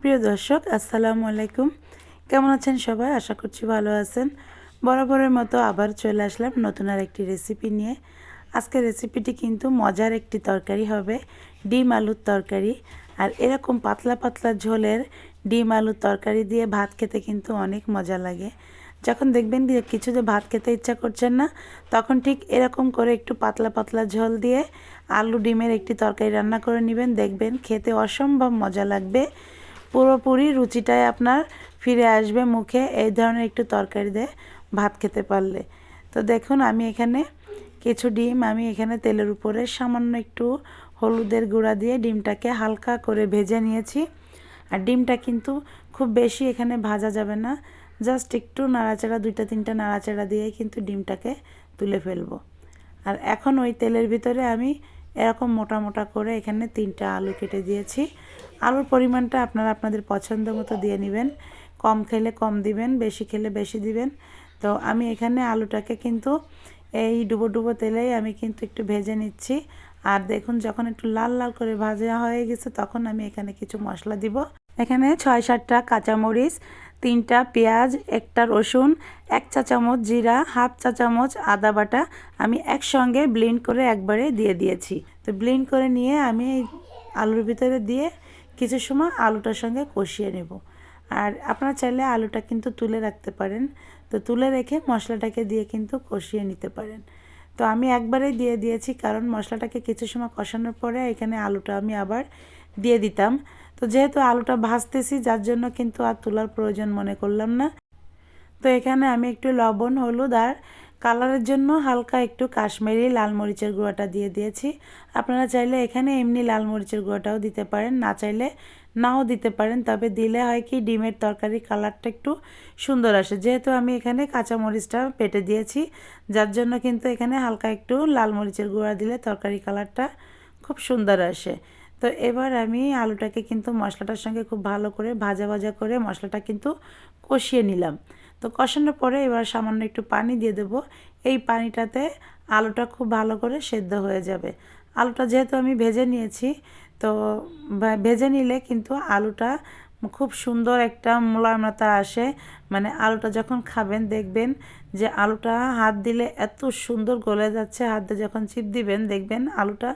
প্রিয় দর্শক, আসসালামু আলাইকুম। কেমন আছেন সবাই? আশা করছি ভালো আছেন। বরাবরের মতো আবার চলে আসলাম নতুন আর একটি রেসিপি নিয়ে। আজকের রেসিপিটি কিন্তু মজার একটি তরকারি হবে, ডিম আলুর তরকারি। আর এরকম পাতলা পাতলা ঝোলের ডিম আলুর তরকারি দিয়ে ভাত খেতে কিন্তু অনেক মজা লাগে। যখন দেখবেন যে কিছু যে ভাত খেতে ইচ্ছা করছেন না, তখন ঠিক এরকম করে একটু পাতলা পাতলা ঝোল দিয়ে আলু ডিমের একটি তরকারি রান্না করে নেবেন। দেখবেন খেতে অসম্ভব মজা লাগবে। পুরোপুরি রুচিটাই আপনার ফিরে আসবে মুখে। এই ধরনের একটু তরকারি দিয়ে ভাত খেতে পারলে। তো দেখুন, আমি এখানে কিছু ডিম, আমি এখানে তেলের উপরে সামান্য একটু হলুদের গুঁড়া দিয়ে ডিমটাকে হালকা করে ভেজে নিয়েছি। আর ডিমটা কিন্তু খুব বেশি এখানে ভাজা যাবে না। জাস্ট একটু নাড়াচাড়া, দুইটা, তিনটা নাড়াচাড়া দিয়ে কিন্তু ডিমটাকে তুলে ফেলব। আর এখন ওই তেলের ভিতরে আমি এরকম মোটা মোটা করে এখানে তিনটা আলু কেটে দিয়েছি। আলুর পরিমাণটা আপনারা আপনাদের পছন্দ মতো দিয়ে নেবেন। কম খেলে কম দিবেন, বেশি খেলে বেশি দিবেন। তো আমি এখানে আলুটাকে কিন্তু এই ডুবো ডুবো তেলেই আমি কিন্তু একটু ভেজে নিচ্ছি। আর দেখুন যখন একটু লাল লাল করে ভাজা হয়ে গেছে তখন আমি এখানে কিছু মশলা দিব। এখানে ছয় সাতটা কাঁচামরিচ তিনটা পেঁয়াজ, একটা রসুন, এক চা চামচ জিরা, হাফ চা চামচ আদা বাটা আমি একসঙ্গে ব্লেন্ড করে একবারে দিয়ে দিয়েছি। তো ব্লেন্ড করে নিয়ে আমি আলুর ভিতরে দিয়ে কিছু সময় আলুটার সঙ্গে কষিয়ে নেব। আর আপনারা চাইলে আলুটা কিন্তু তুলে রাখতে পারেন। তো তুলে রেখে মশলাটাকে দিয়ে কিন্তু কষিয়ে নিতে পারেন। তো আমি একবারেই দিয়ে দিয়েছি, কারণ মশলাটাকে কিছু সময় কষানোর পরে এখানে আলুটা আমি আবার দিয়ে দিতাম। তো যেহেতু আলুটা ভাজতেছি, যার জন্য কিন্তু আর তোলার প্রয়োজন মনে করলাম না। তো এখানে আমি একটু লবণ, হলুদ আর কালারের জন্য হালকা একটু কাশ্মীরি লাল মরিচের গুঁড়াটা দিয়ে দিয়েছি। আপনারা চাইলে এখানে এমনি লাল মরিচের গুঁড়োটাও দিতে পারেন, না চাইলে নাও দিতে পারেন, তবে দিলে হয় কি ডিমের তরকারি কালারটা একটু সুন্দর আসে। যেহেতু আমি এখানে কাঁচা মরিচটা পেটে দিয়েছি, যার জন্য কিন্তু এখানে হালকা একটু লাল মরিচের গুঁড়া দিলে তরকারি কালারটা খুব সুন্দর আসে। তো এবার আমি আলুটাকে কিন্তু মশলাটার সঙ্গে খুব ভালো করে ভাজা ভাজা করে মশলাটা কিন্তু কষিয়ে নিলাম। তো কষানোর পরে এবার সামান্য একটু পানি দিয়ে দেব। এই পানিটাতে আলুটা খুব ভালো করে সেদ্ধ হয়ে যাবে। আলুটা যেহেতু আমি ভেজে নিয়েছি তো ভেজে নিলে কিন্তু আলুটা খুব সুন্দর একটা মোলায়মতা আসে। মানে আলুটা যখন খাবেন, দেখবেন যে আলুটা হাত দিলে এত সুন্দর গলে যাচ্ছে, হাত দিয়ে যখন চিপ দিবেন, দেখবেন আলুটা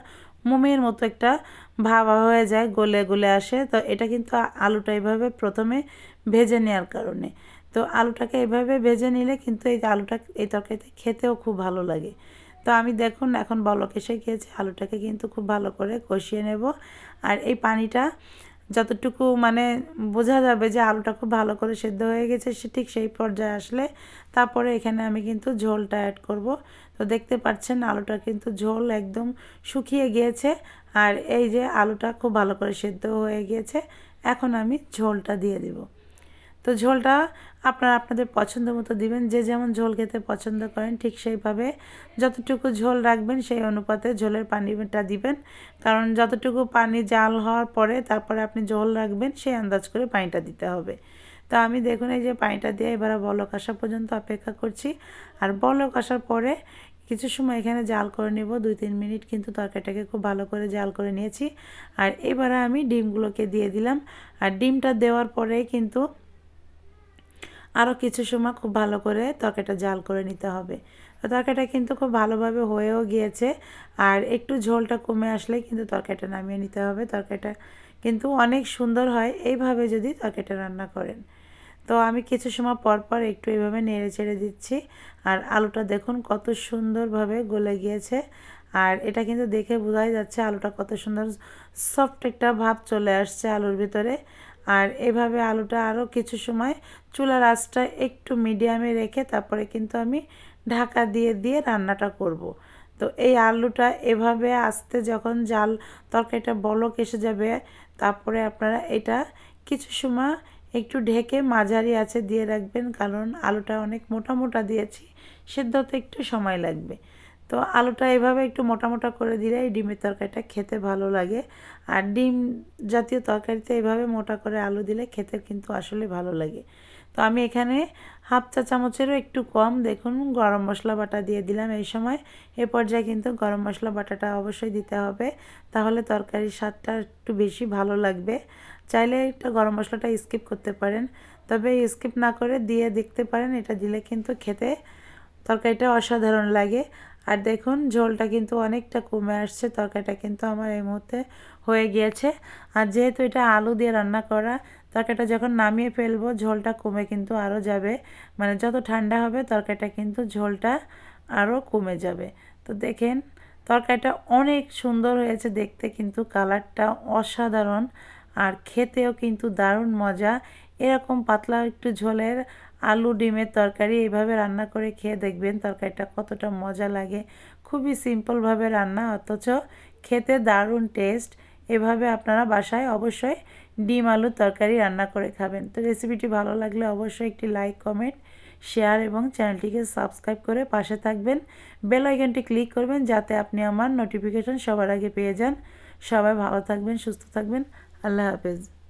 মোমের মতো একটা ভাবা হয়ে যায়, গলে গলে আসে। তো এটা কিন্তু আলুটা এইভাবে প্রথমে ভেজে নেওয়ার কারণে। তো আলুটাকে এভাবে ভেজে নিলে কিন্তু এই আলুটা, এই তরকারিতে খেতেও খুব ভালো লাগে। তো আমি দেখুন, এখন বলক এসে গিয়েছে, আলুটাকে কিন্তু খুব ভালো করে কষিয়ে নেব। আর এই পানিটা যতটুকু মানে বোঝা যাবে যে আলুটা খুব ভালো করে সেদ্ধ হয়ে গেছে, সে ঠিক সেই পর্যায়ে আসলে তারপরে এখানে আমি কিন্তু ঝোলটা অ্যাড করব। তো দেখতে পাচ্ছেন আলুটা কিন্তু ঝোল একদম শুকিয়ে গিয়েছে, আর এই যে আলুটা খুব ভালো করে সেদ্ধ হয়ে গিয়েছে, এখন আমি ঝোলটা দিয়ে দিব। তো ঝোলটা আপনারা আপনাদের পছন্দ মতো দিবেন। যে যেমন ঝোল খেতে পছন্দ করেন, ঠিক সেইভাবে যতটুকু ঝোল রাখবেন, সেই অনুপাতে ঝোলের পানিটা দিবেন। কারণ যতটুকু পানি জাল হওয়ার পরে তারপরে আপনি ঝোল রাখবেন, সেই আন্দাজ করে পানিটা দিতে হবে। তো আমি দেখুন, এই যে পানিটা দিয়ে এবার বলক আসা পর্যন্ত অপেক্ষা করছি। আর বলক আসার পরে কিছু সময় এখানে জাল করে নেব। দুই তিন মিনিট কিন্তু তরকারিটাকে খুব ভালো করে জাল করে নিয়েছি। আর এবারে আমি ডিমগুলোকে দিয়ে দিলাম। আর ডিমটা দেওয়ার পরে কিন্তু আরও কিছু সময় খুব ভালো করে তরকারিটা জাল করে নিতে হবে। তরকারিটা কিন্তু খুব ভালোভাবে হয়েও গিয়েছে আর একটু ঝোলটা কমে আসলে কিন্তু তরকারিটা নামিয়ে নিতে হবে। তরকারিটা কিন্তু অনেক সুন্দর হয় এইভাবে যদি তরকারিটা রান্না করেন। তো আমি কিছু সময় পর পর একটু এইভাবে নেড়ে চেড়ে দিচ্ছি আর আলুটা দেখুন কত সুন্দরভাবে গলে গিয়েছে আর এটা কিন্তু দেখে বোঝাই যাচ্ছে আলুটা কত সুন্দর সফট একটা ভাব চলে আসছে আলুর ভিতরে। আর এভাবে আলুটা আরও কিছু সময় চুলার আঁচটা একটু মিডিয়ামে রেখে তারপরে কিন্তু আমি ঢাকা দিয়ে দিয়ে রান্নাটা করব। তো এই আলুটা এভাবে আসতে যখন জাল তরকারিটা বলক এসে যাবে, তারপরে আপনারা এটা কিছু সময় একটু ঢেকে মাঝারি আছে দিয়ে রাখবেন, কারণ আলুটা অনেক মোটা মোটা দিয়েছি, সেদ্ধতে একটু সময় লাগবে তো আলুটা এভাবে একটু মোটা মোটা করে দিলে এই ডিমের তরকারিটা খেতে ভালো লাগে। আর ডিম জাতীয় তরকারিতে এভাবে মোটা করে আলু দিলে খেতে কিন্তু আসলে ভালো লাগে। তো আমি এখানে হাফ চা চামচেরও একটু কম, দেখুন গরম মশলা বাটা দিয়ে দিলাম এই সময়। এ পর্যায়ে কিন্তু গরম মশলা বাটাটা অবশ্যই দিতে হবে, তাহলে তরকারির স্বাদটা একটু বেশি ভালো লাগবে। চাইলে একটা গরম মশলাটা স্কিপ করতে পারেন, তবে স্কিপ না করে দিয়ে দেখতে পারেন, এটা দিলে কিন্তু খেতে তরকারিটা অসাধারণ লাগে। আর দেখুন, ঝোলটা কিন্তু অনেকটা কমে আসছে, তরকারিটা কিন্তু আমার এই মুহূর্তে হয়ে গিয়েছে। আর যেহেতু এটা আলু দিয়ে রান্না করা, তরকারিটা যখন নামিয়ে ফেলব, ঝোলটা কমে কিন্তু আরও যাবে। মানে যত ঠান্ডা হবে, তরকারিটা কিন্তু ঝোলটা আরও কমে যাবে। তো দেখেন, তরকারিটা অনেক সুন্দর হয়েছে দেখতে, কিন্তু কালারটা অসাধারণ। আর খেতেও কিন্তু দারুণ মজা। এরকম পাতলা একটু ঝোলের আলু, ডিমের তরকারি এইভাবে রান্না করে খেয়ে দেখবেন তরকারিটা কতটা মজা লাগে। খুবই সিম্পলভাবে রান্না, অথচ খেতে দারুণ টেস্ট এভাবে আপনারা বাসায় অবশ্যই ডিম আলুর তরকারি রান্না করে খাবেন। তো রেসিপিটি ভালো লাগলে অবশ্যই একটি লাইক কমেন্ট শেয়ার এবং চ্যানেলটিকে সাবস্ক্রাইব করে পাশে থাকবেন। বেল আইকনটি ক্লিক করবেন যাতে আপনি আমার নোটিফিকেশন সবার আগে পেয়ে যান। সবাই ভালো থাকবেন, সুস্থ থাকবেন। আল্লাহ হাফেজ।